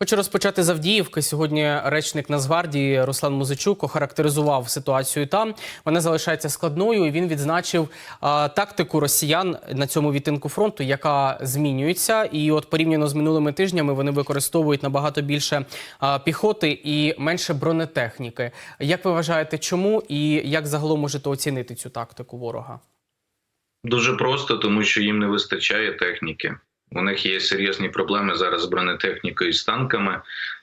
Хочу розпочати з Авдіївки. Сьогодні речник Нацгвардії Руслан Музичук охарактеризував ситуацію там. Вона залишається складною. і Він відзначив а, тактику росіян на цьому відтинку фронту, яка змінюється. І от порівняно з минулими тижнями вони використовують набагато більше а, піхоти і менше бронетехніки. Як ви вважаєте, чому і як загалом можете оцінити цю тактику ворога? Дуже просто, тому що їм не вистачає техніки. У них є серйозні проблеми зараз з бронетехнікою і з танками.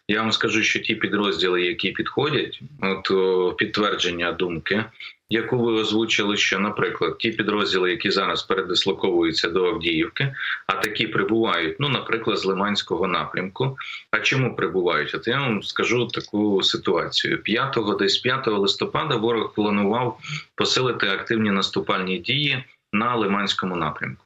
Я вам скажу, що ті підрозділи, які підходять, от о, підтвердження думки, яку ви озвучили, що, наприклад, ті підрозділи, які зараз передислоковуються до Авдіївки, а такі прибувають, ну, наприклад, з Лиманського напрямку. А чому прибувають? От я вам скажу таку ситуацію: 5, десь 5 листопада ворог планував посилити активні наступальні дії на Лиманському напрямку.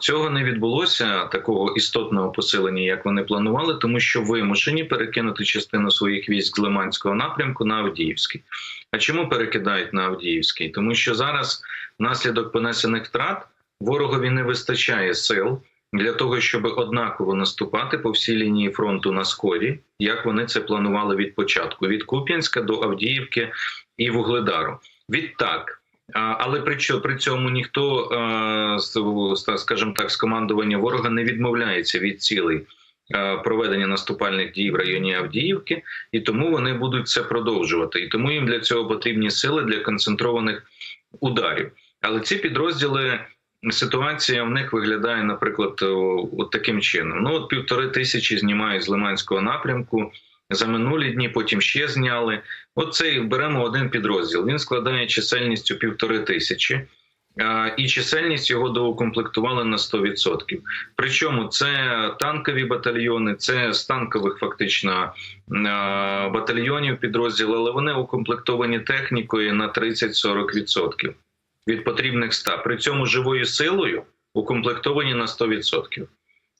Цього не відбулося такого істотного посилення, як вони планували, тому що вимушені перекинути частину своїх військ з Лиманського напрямку на Авдіївський. А чому перекидають на Авдіївський? Тому що зараз, внаслідок понесених втрат, ворогові не вистачає сил для того, щоб однаково наступати по всій лінії фронту на сході, як вони це планували від початку: від Куп'янська до Авдіївки і Вугледару. Відтак. Але при цьому ніхто, е, скажімо так, з командування ворога не відмовляється від цілей е, проведення наступальних дій в районі Авдіївки, і тому вони будуть це продовжувати. І тому їм для цього потрібні сили для концентрованих ударів. Але ці підрозділи. Ситуація в них виглядає, наприклад, от таким чином: ну от півтори тисячі знімають з Лиманського напрямку за минулі дні, потім ще зняли. От цей беремо один підрозділ. Він складає чисельністю півтори тисячі, і чисельність його доукомплектували на 100%. Причому це танкові батальйони, це з танкових фактично батальйонів підрозділ, але вони укомплектовані технікою на 30-40% від потрібних 100. При цьому живою силою укомплектовані на 100%.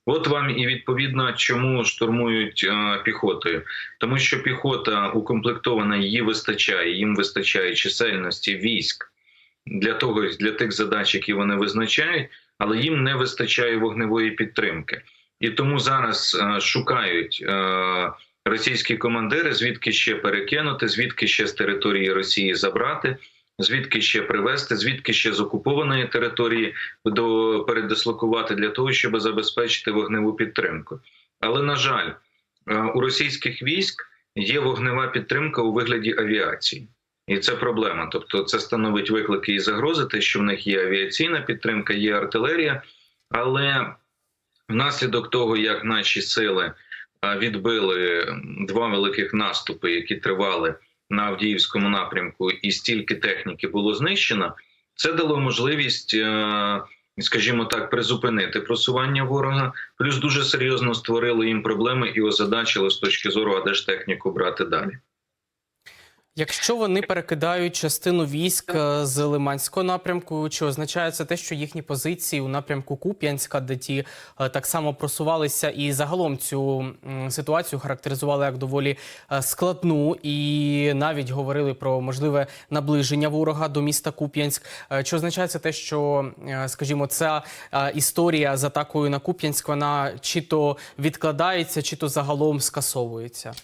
От вам і відповідно, чому штурмують е, піхотою, тому що піхота укомплектована, її вистачає, їм вистачає чисельності військ для того, для тих задач, які вони визначають, але їм не вистачає вогневої підтримки, і тому зараз е, шукають е, російські командири, звідки ще перекинути, звідки ще з території Росії забрати. Звідки ще привезти, звідки ще з окупованої території до передислокувати для того, щоб забезпечити вогневу підтримку. Але на жаль, е, у російських військ є вогнева підтримка у вигляді авіації, і це проблема. Тобто, це становить виклики і загрози, те, що в них є авіаційна підтримка, є артилерія, але внаслідок того, як наші сили е, відбили два великих наступи, які тривали на Авдіївському напрямку, і стільки техніки було знищено, це дало можливість, е, скажімо так, призупинити просування ворога. Плюс дуже серйозно створило їм проблеми і озадачили з точки зору, а де ж техніку брати далі. Якщо вони перекидають частину військ е, з Лиманського напрямку, чи означає це те, що їхні позиції у напрямку Куп'янська, де ті е, так само просувалися, і загалом цю ситуацію характеризували як доволі е, складну, і навіть говорили про можливе наближення ворога до міста Куп'янськ. Чи означає це те, що, скажімо, ця історія з атакою на Куп'янськ, вона чи то відкладається, чи то загалом скасовується?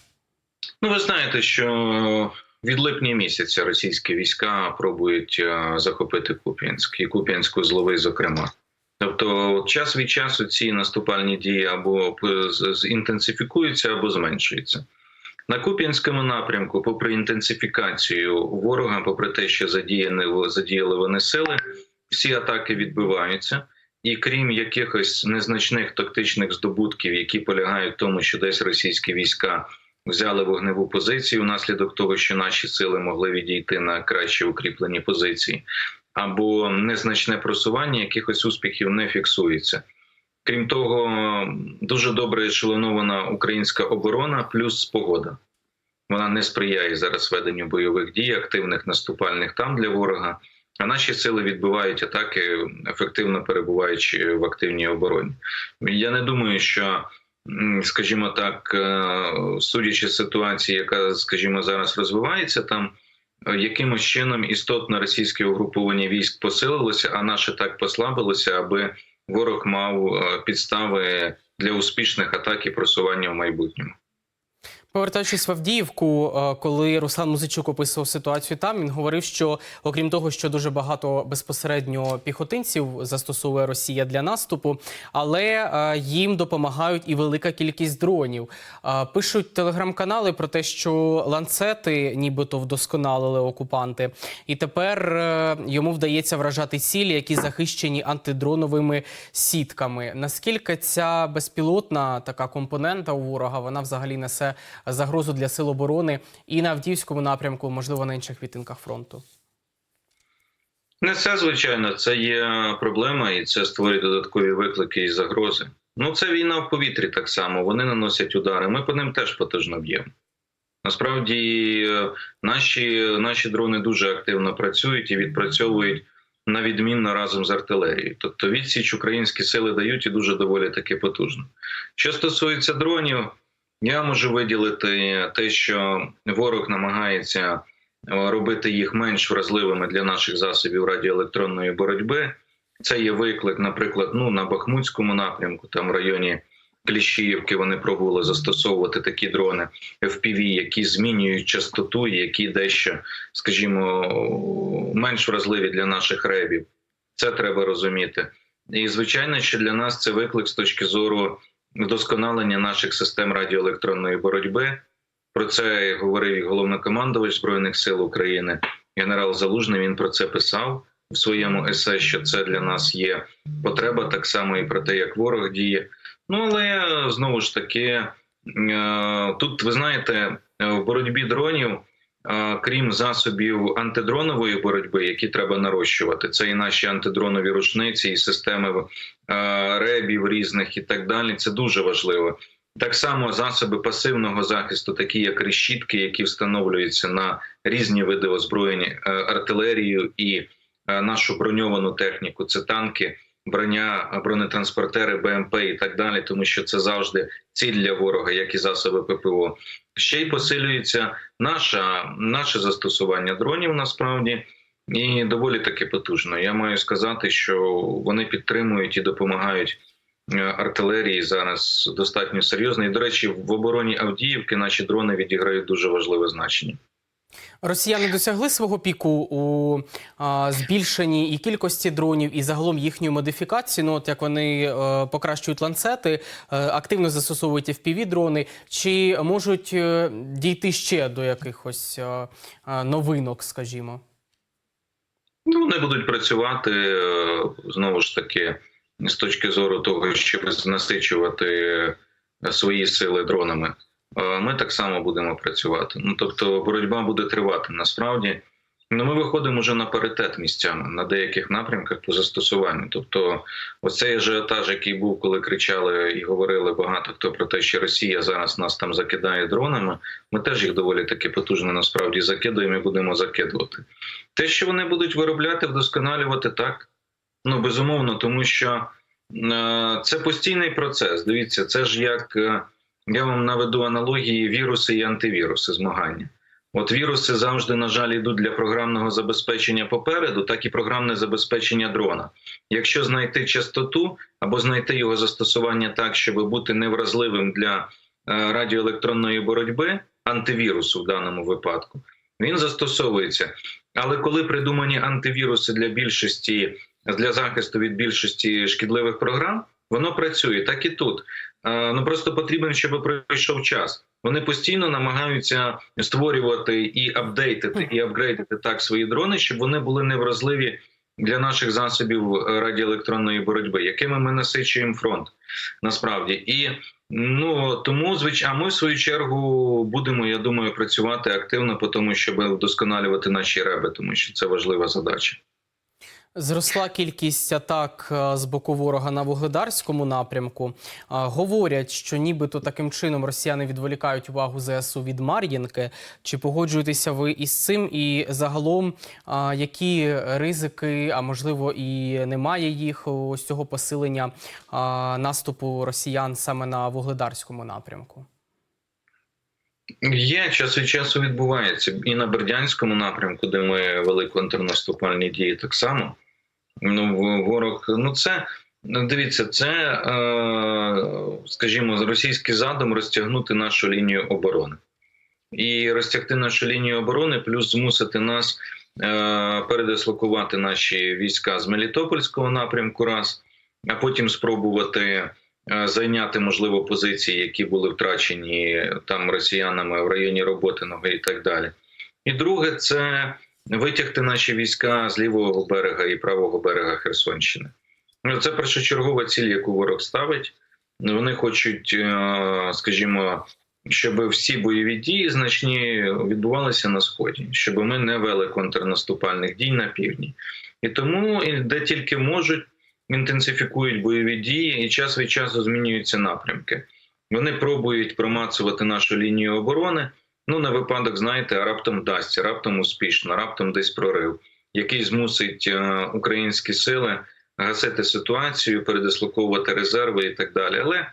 Ну, ви знаєте, що від липня місяця російські війська пробують е, захопити Куп'янськ і Куп'янську злови, зокрема. Тобто, час від часу ці наступальні дії або інтенсифікуються, або зменшуються. На Куп'янському напрямку, попри інтенсифікацію ворога, попри те, що задіяли, задіяли вони сили, всі атаки відбиваються. І крім якихось незначних тактичних здобутків, які полягають в тому, що десь російські війська взяли вогневу позицію внаслідок того, що наші сили могли відійти на краще укріплені позиції, або незначне просування якихось успіхів не фіксується. Крім того, дуже добре ешелонована українська оборона, плюс погода. Вона не сприяє зараз веденню бойових дій, активних наступальних там для ворога. А наші сили відбивають атаки, ефективно перебуваючи в активній обороні. Я не думаю, що скажімо так, е, судячи з ситуації, яка, скажімо, зараз розвивається, там е, якимось чином істотно російське угруповання військ посилилося, а наше так послабилося, аби ворог мав е, підстави для успішних атак і просування в майбутньому. Повертаючись в Авдіївку, е, коли Руслан Музичук описував ситуацію там, він говорив, що окрім того, що дуже багато безпосередньо піхотинців застосовує Росія для наступу, але е, їм допомагають і велика кількість дронів. Е, Пишуть телеграм-канали про те, що ланцети нібито вдосконалили окупанти, і тепер йому вдається вражати цілі, які захищені антидроновими сітками. Наскільки ця безпілотна така компонента у ворога вона взагалі несе загрозу для сил оборони і на Авдіївському напрямку, можливо, на інших відтинках фронту? Не це, звичайно, це є проблема, і це створює додаткові виклики і загрози. Ну, це війна в повітрі так само. Вони наносять удари. Ми по ним теж потужно б'ємо. Насправді, е, наші, наші дрони дуже активно працюють і відпрацьовують на відмінно разом з артилерією. Тобто відсіч українські сили дають і дуже доволі таки потужно. Що стосується дронів, я можу виділити те, що ворог намагається е, робити їх менш вразливими для наших засобів радіоелектронної боротьби. Це є виклик, наприклад, ну на Бахмутському напрямку, там в районі Кліщіївки вони пробували застосовувати такі дрони FPV, які змінюють частоту, які дещо, скажімо, менш вразливі для наших ребів. Це треба розуміти. І звичайно, що для нас це виклик з точки зору вдосконалення наших систем радіоелектронної боротьби. Про це говорив і головнокомандувач збройних сил України, генерал Залужний. Він про це писав в своєму есе, що це для нас є потреба, так само і про те, як ворог діє. Ну але знову ж таки, е, тут ви знаєте, в боротьбі дронів, крім засобів антидронової боротьби, які треба нарощувати, це і наші антидронові рушниці, і системи ребів різних і так далі. Це дуже важливо. Так само засоби пасивного захисту, такі як решітки, які встановлюються на різні види озброєння артилерію і нашу броньовану техніку. Це танки, броня, бронетранспортери, БМП і так далі, тому що це завжди ціль для ворога, як і засоби ППО. Ще й посилюється наша, наше застосування дронів насправді. І доволі таки потужно. Я маю сказати, що вони підтримують і допомагають е, артилерії зараз достатньо серйозно. І, до речі, в обороні Авдіївки наші дрони відіграють дуже важливе значення. Росіяни досягли свого піку у а, збільшенні і кількості дронів, і загалом їхньої модифікації. Ну, от як вони е, покращують ланцети, е, активно застосовують fpv дрони Чи можуть е, дійти ще до якихось е, е, новинок, скажімо? Ну, вони будуть працювати знову ж таки з точки зору того, щоб насичувати свої сили дронами. Е, Ми так само будемо працювати. Ну тобто, боротьба буде тривати насправді. Ну, ми виходимо вже на паритет місцями на деяких напрямках по застосуванню. Тобто, оцей ажіотаж, який був, коли кричали і говорили багато хто про те, що Росія зараз нас там закидає дронами. Ми теж їх доволі таки потужно насправді закидуємо і будемо закидувати. Те, що вони будуть виробляти, вдосконалювати так, ну безумовно, тому що е, це постійний процес. Дивіться, це ж як е, я вам наведу аналогії віруси і антивіруси змагання. От віруси завжди, на жаль, йдуть для програмного забезпечення попереду, так і програмне забезпечення дрона. Якщо знайти частоту або знайти його застосування так, щоб бути невразливим для е, радіоелектронної боротьби, антивірусу в даному випадку, він застосовується. Але коли придумані антивіруси для більшості для захисту від більшості шкідливих програм, воно працює так і тут. Е, Ну просто потрібен, щоб пройшов час. Вони постійно намагаються створювати і апдейтити, і апгрейдити так свої дрони, щоб вони були невразливі для наших засобів радіоелектронної боротьби, якими ми насичуємо фронт насправді. І ну тому звичайно, ми в свою чергу будемо, я думаю, працювати активно по тому, щоб вдосконалювати наші реби, тому що це важлива задача. Зросла кількість атак е, з боку ворога на вугледарському напрямку. Е, Говорять, що нібито таким чином росіяни відволікають увагу ЗСУ від Мар'їнки. Чи погоджуєтеся ви із цим? І загалом, е, які ризики, а можливо і немає їх ось цього посилення наступу росіян саме на вугледарському напрямку? Є час від часу відбувається і на Бердянському напрямку, де ми вели контрнаступальні дії, так само. Ну, ворог, ну це Ну, Дивіться, це, е, скажімо, російський задум розтягнути нашу лінію оборони. І розтягти нашу лінію оборони, плюс змусити нас е, передислокувати наші війська з Мелітопольського напрямку, раз, а потім спробувати е, зайняти, можливо, позиції, які були втрачені там росіянами в районі Роботиного і так далі. І друге, це витягти наші війська з лівого берега і правого берега Херсонщини. Ну, Це першочергова ціль, яку ворог ставить. Вони хочуть, е, скажімо, щоб всі бойові дії значні відбувалися на сході, щоб ми не вели контрнаступальних дій на півдні. І тому, де тільки можуть, інтенсифікують бойові дії і час від часу змінюються напрямки. Вони пробують промацувати нашу лінію оборони. Ну, на випадок, знаєте, а раптом вдасться, раптом успішно, раптом десь прорив, який змусить е, українські сили гасити ситуацію, передислоковувати резерви і так далі. Але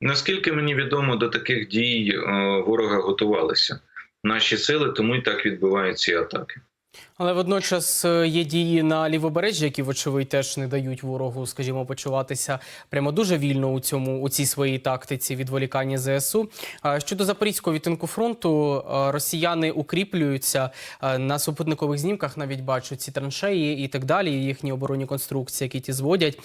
наскільки мені відомо, до таких дій е, ворога готувалися наші сили, тому і так відбуваються ці атаки. Але водночас е, є дії на лівобережжі, які, вочевидь, теж не дають ворогу, скажімо, почуватися прямо дуже вільно у цьому у цій своїй тактиці відволікання ЗСУ. Щодо запорізького відтинку фронту, е, росіяни укріплюються е, на супутникових знімках. Навіть бачу ці траншеї і так далі. Їхні оборонні конструкції, які ті зводять.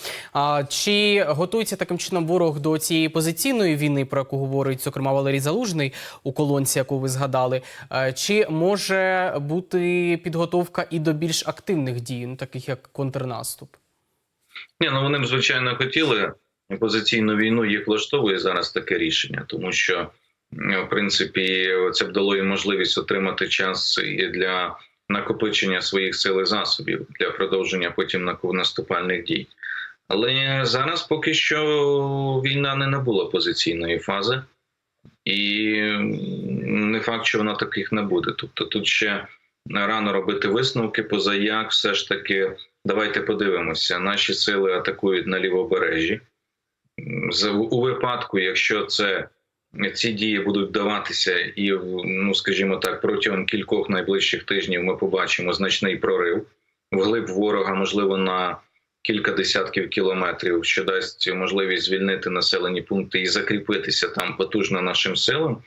Чи готується таким чином ворог до цієї позиційної війни, про яку говорить зокрема Валерій Залужний у колонці, яку ви згадали? Чи може бути підготовка і до більш активних дій, ну таких як контрнаступ? Ні, ну вони б звичайно хотіли позиційну війну. Їх влаштовує зараз таке рішення, тому що в принципі це б дало їм можливість отримати час і для накопичення своїх сил і засобів для продовження потім наступальних дій. Але зараз поки що війна не набула позиційної фази, і не факт, що вона таких не буде. Тобто тут ще рано робити висновки, поза як все ж таки Давайте подивимося. Наші сили атакують на лівобережжі. У випадку, якщо це ці дії будуть вдаватися, і ну скажімо так, протягом кількох найближчих тижнів ми побачимо значний прорив вглиб ворога, можливо, на кілька десятків кілометрів, що дасть можливість звільнити населені пункти і закріпитися там потужно нашим силам.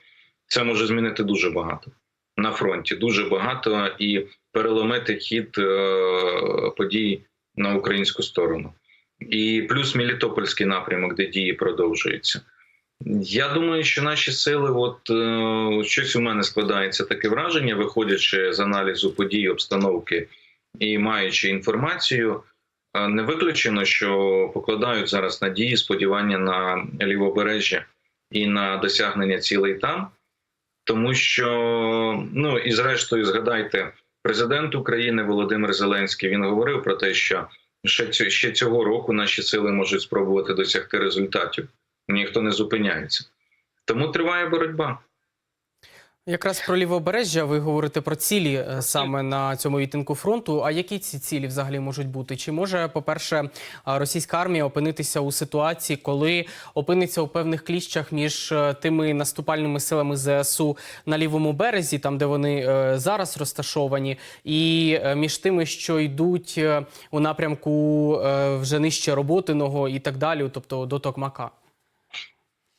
Це може змінити дуже багато на фронті, дуже багато і переломити хід е, подій на українську сторону. І плюс Мелітопольський напрямок, де дії продовжуються. Я думаю, що наші сили, от е, щось у мене складається таке враження, виходячи з аналізу подій, обстановки і маючи інформацію, е, не виключено, що покладають зараз надії, сподівання на лівобережжя і на досягнення цілей там, тому що ну і зрештою, згадайте, президент України Володимир Зеленський він говорив про те, що ще ще цього року наші сили можуть спробувати досягти результатів. Ніхто не зупиняється. Тому триває боротьба. Якраз про лівобережжя ви говорите про цілі е, саме на цьому відтинку фронту. А які ці цілі взагалі можуть бути? Чи може, по-перше, російська армія опинитися у ситуації, коли опиниться у певних кліщах між е, тими наступальними силами ЗСУ на лівому березі, там де вони е, зараз розташовані, і е, між тими, що йдуть е, у напрямку е, вже нижче роботиного і так далі, тобто до Токмака?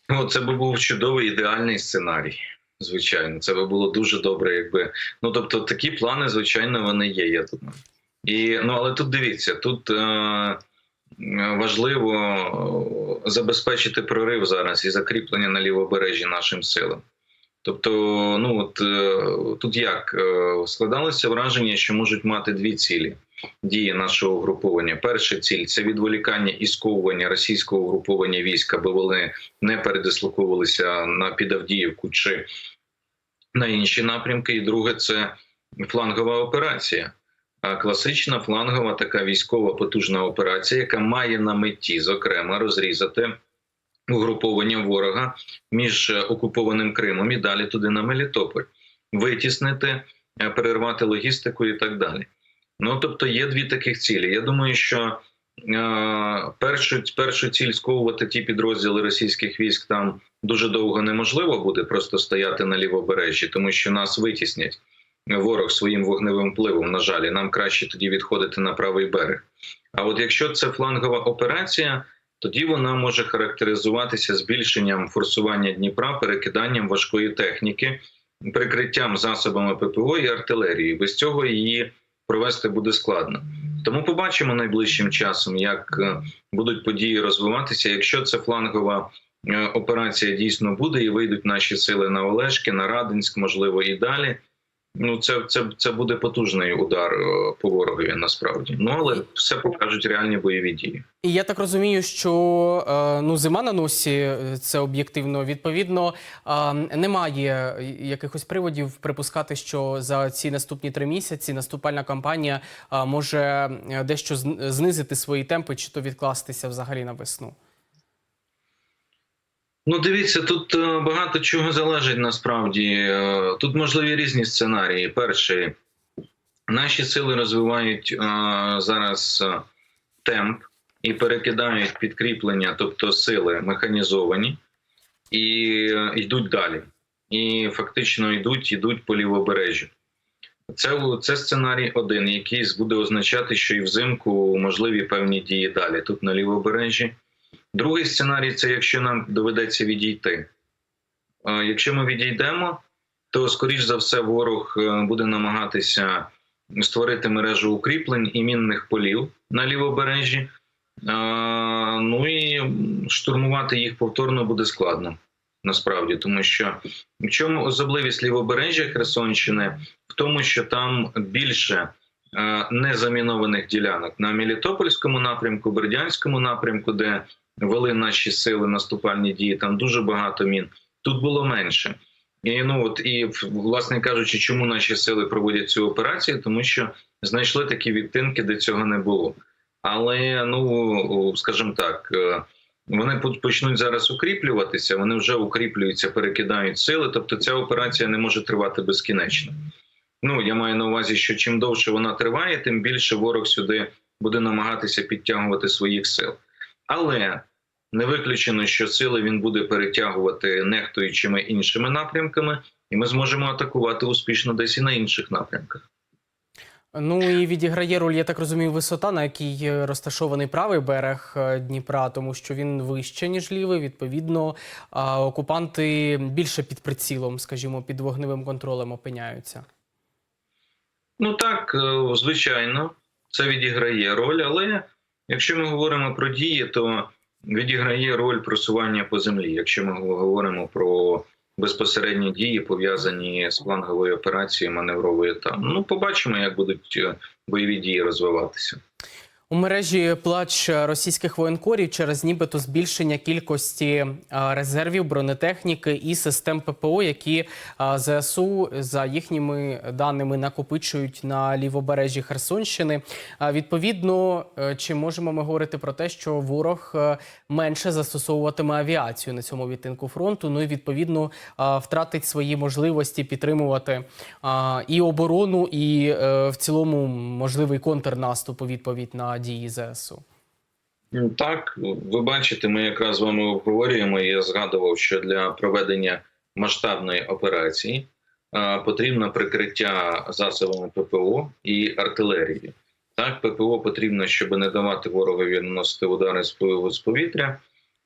Ну, це би був чудовий ідеальний сценарій. Звичайно, це би було дуже добре, якби ну тобто такі плани, звичайно, вони є. Я думаю. І ну але тут дивіться, тут е, важливо е, забезпечити прорив зараз і закріплення на лівобережжі нашим силам. Тобто, ну от е, тут як е, складалося враження, що можуть мати дві цілі дії нашого угруповання. Перша ціль це відволікання і сковування російського угруповання військ, аби вони не передислоковувалися на під Авдіївку чи на інші напрямки. І друге це флангова операція. Класична флангова така військова потужна операція, яка має на меті, зокрема, розрізати угруповання ворога між е, окупованим Кримом і далі туди на Мелітополь, витіснити, е, перервати логістику і так далі. Ну тобто є дві таких цілі. Я думаю, що е, першу, першу ціль сковувати ті підрозділи російських військ там дуже довго неможливо буде просто стояти на лівобережжі, тому що нас витіснять ворог своїм вогневим впливом. На жаль, і нам краще тоді відходити на правий берег. А от якщо це флангова операція, тоді вона може характеризуватися збільшенням форсування Дніпра, перекиданням важкої техніки, прикриттям засобами ППО і артилерії. Без цього її провести буде складно. Тому побачимо найближчим часом, як е, будуть події розвиватися. Якщо це флангова е, операція дійсно буде, і вийдуть наші сили на Олешки, на Радинськ, можливо, і далі. Ну, це, це, це буде потужний удар е, по ворогові насправді. Ну але все покажуть реальні бойові дії. І я так розумію, що е, ну зима на носі е, це об'єктивно. Відповідно, немає якихось приводів припускати, що за ці наступні три місяці наступальна кампанія може дещо зн- знизити свої темпи, чи то відкластися взагалі на весну. Ну, дивіться, тут е, багато чого залежить насправді. Е, Тут можливі різні сценарії. Перший, наші сили розвивають е, зараз темп і перекидають підкріплення, тобто сили механізовані, і йдуть далі. І фактично йдуть, йдуть по лівобережжю. Це, це сценарій один, який буде означати, що і взимку можливі певні дії далі. Тут на лівобережжі. Другий сценарій це якщо нам доведеться відійти. Е, Якщо ми відійдемо, то скоріш за все ворог е, буде намагатися створити мережу укріплень і мінних полів на лівобережжі. Е, Ну і штурмувати їх повторно буде складно насправді, тому що в чому особливість лівобережжя Херсонщини? В тому, що там більше незамінованих ділянок на Мелітопольському напрямку, Бердянському напрямку, де вели наші сили наступальні дії. Там дуже багато мін. Тут було менше. І ну от і власне кажучи, чому наші сили проводять цю операцію? Тому що знайшли такі відтинки, де цього не було. Але ну скажімо так, е, вони почнуть зараз укріплюватися. Вони вже укріплюються, перекидають сили. Тобто, ця операція не може тривати безкінечно. Ну я маю на увазі, що чим довше вона триває, тим більше ворог сюди буде намагатися підтягувати своїх сил. Але не виключено, що сили він буде перетягувати нехтуючими іншими напрямками, і ми зможемо атакувати успішно десь і на інших напрямках. Ну і відіграє роль, я так розумію, висота, на якій е, розташований правий берег е, Дніпра, тому що він вище, ніж лівий. Відповідно, окупанти більше під прицілом, скажімо, під вогневим контролем опиняються. Ну так, е, звичайно, це відіграє роль, але якщо ми говоримо про дії, то відіграє роль просування по землі. Якщо ми говоримо про безпосередні дії, пов'язані з фланговою операцією маневровою там. Ну, побачимо, як будуть е, бойові дії розвиватися. У мережі плач російських воєнкорів через нібито збільшення кількості резервів бронетехніки і систем ППО, які ЗСУ за їхніми даними накопичують на лівобережжі Херсонщини. Відповідно, е, чи можемо ми говорити про те, що ворог е, менше застосовуватиме авіацію на цьому відтинку фронту? Ну і відповідно втратить свої можливості підтримувати і оборону, і е, в цілому можливий контрнаступ у відповідь на дії ЗСУ. Ну, Так, ви бачите, ми якраз з вами обговорюємо. Я згадував, що для проведення масштабної операції потрібно прикриття засобами ППО і артилерії. Так, ППО потрібно, щоб не давати ворогові наносити удари з пов- з повітря.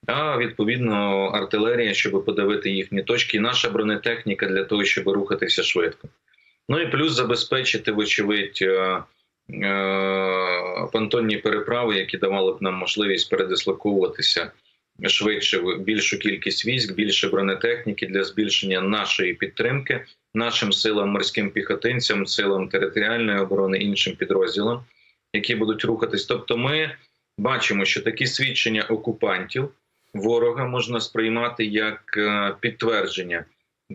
А відповідно артилерія, щоб подавити їхні точки, і наша бронетехніка для того, щоб рухатися швидко. Ну і плюс забезпечити, вочевидь, понтонні переправи, які давали б нам можливість передислоковуватися швидше більшу кількість військ, більше бронетехніки для збільшення нашої підтримки нашим силам морським піхотинцям, силам територіальної оборони, іншим підрозділам, які будуть рухатись. Тобто, ми бачимо, що такі свідчення окупантів ворога можна сприймати як е, підтвердження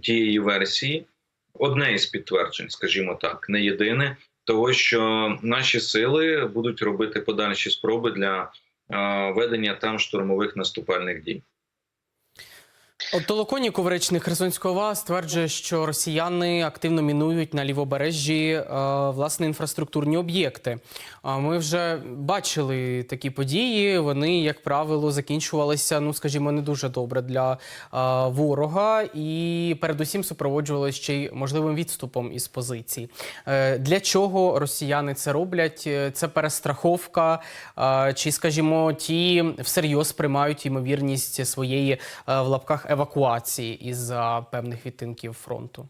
тієї версії, одне із підтверджень, скажімо так, не єдине, того, що наші сили будуть робити подальші спроби для е, ведення там штурмових наступальних дій. От Толоконіков, речник Херсонського ОВА, стверджує, що росіяни активно мінують на лівобережжі е, власне інфраструктурні об'єкти. А ми вже бачили такі події. Вони, як правило, закінчувалися, ну скажімо, не дуже добре для е, ворога, і передусім супроводжувалися ще й можливим відступом із позицій. Е, для чого росіяни це роблять? Це перестраховка, чи, скажімо, ті всерйоз приймають ймовірність своєї в лапках евакуації із певних відтинків фронту.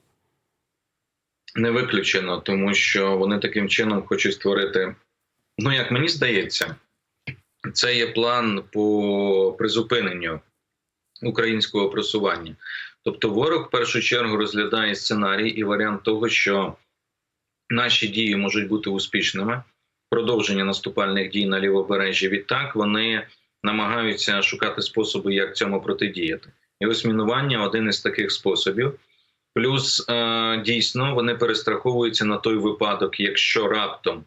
Не виключено, тому що вони таким чином хочуть створити. Ну, як мені здається, це є план по призупиненню українського просування. Тобто, ворог в першу чергу розглядає сценарій і варіант того, що наші дії можуть бути успішними, продовження наступальних дій на лівобережжі. Відтак вони намагаються шукати способи, як цьому протидіяти. І ось мінування один із таких способів. Плюс е, дійсно вони перестраховуються на той випадок, якщо раптом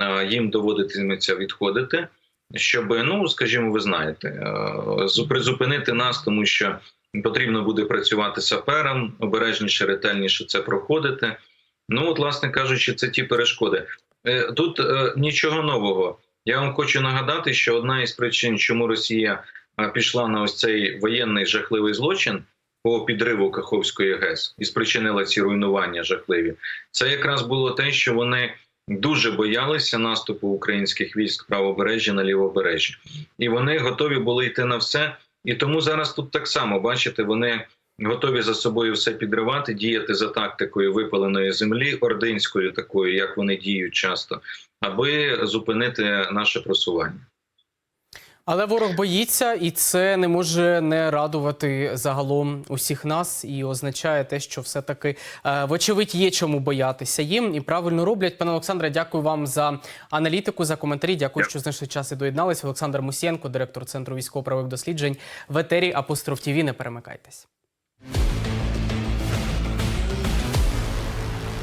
е, їм доводитиметься відходити, щоб, ну скажімо, ви знаєте, е, призупинити нас, тому що потрібно буде працювати сапером, обережніше, ретельніше це проходити. Ну, от, власне кажучи, це ті перешкоди. Тут нічого нового. Я вам хочу нагадати, що одна із причин, чому Росія пішла на ось цей воєнний жахливий злочин по підриву Каховської ГЕС і спричинила ці руйнування жахливі, це якраз було те, що вони дуже боялися наступу українських військ правобережжя на лівобережжі, і вони готові були йти на все. І тому зараз тут так само бачите, вони готові за собою все підривати, діяти за тактикою випаленої землі, ординською такою, як вони діють часто, аби зупинити наше просування. Але ворог боїться, і це не може не радувати загалом усіх нас, і означає те, що все таки е, вочевидь є чому боятися їм і правильно роблять. Пане Олександре, дякую вам за аналітику, за коментарі. Дякую, що знайшли час і доєднались. Олександр Мусієнко, директор центру військово-правових досліджень в етері Апостроф ТІВІ. Не перемикайтесь.